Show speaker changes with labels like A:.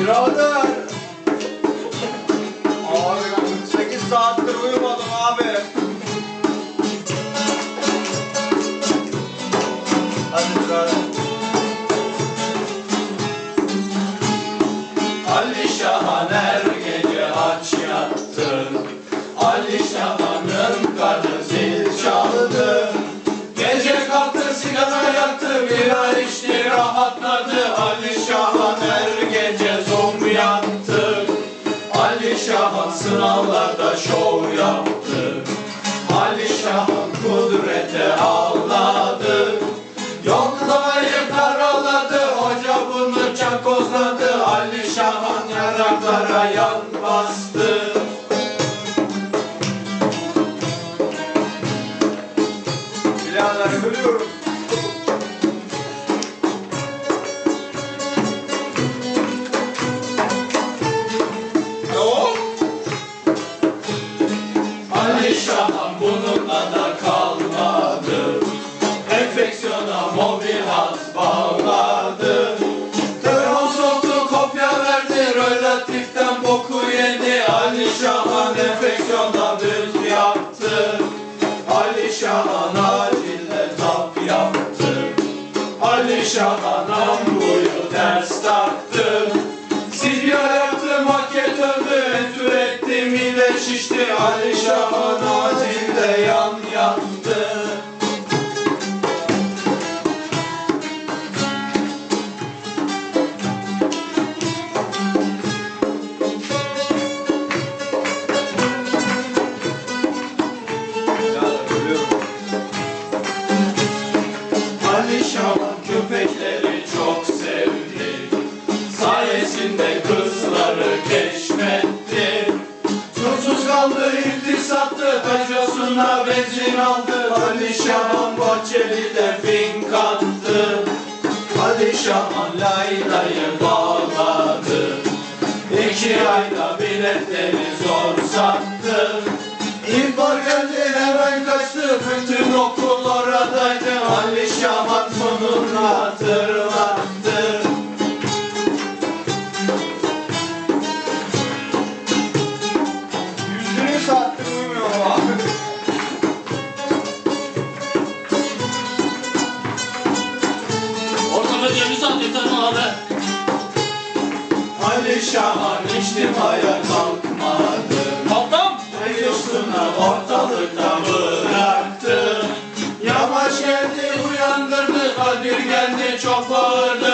A: Birader. Abi ben 48 saattir uyumadım abi. Hadi birader.
B: Ali Şahan her gece aç yattı Ali Şahan'ın karnı zil çaldı Gece kalktı sigara yaktı bira içti rahatladı Şahan sınavlarda şov yaptı. Ali Şahan kudrete ağladı. Yolları karaladı, hoca bunu çakozladı Ali Şahan yaraklara yan bastı.
A: Birader ölüyorum.
B: Ali Şahan ambuyu ters taktı Sigara yaptı maket öldü Entür etti mide şişti. Ali Şahan acilde yan yattı Ali Şahan Bahçeli'de fink attı Ali Şahan Layla'yı bağladı. İki ayda biletleri zor sattı. İhbar geldi hemen kaçtı. Bütün okul oradaydı Ali Şahan sonunu hatırlattı
C: Yeter mi abi?
B: Ali Şahan içtimaya kalkmadı
C: Kalktam.
B: Meclisuna ortalıkta bıraktı Yavaş geldi uyandırdı Kadir geldi çok bağırdı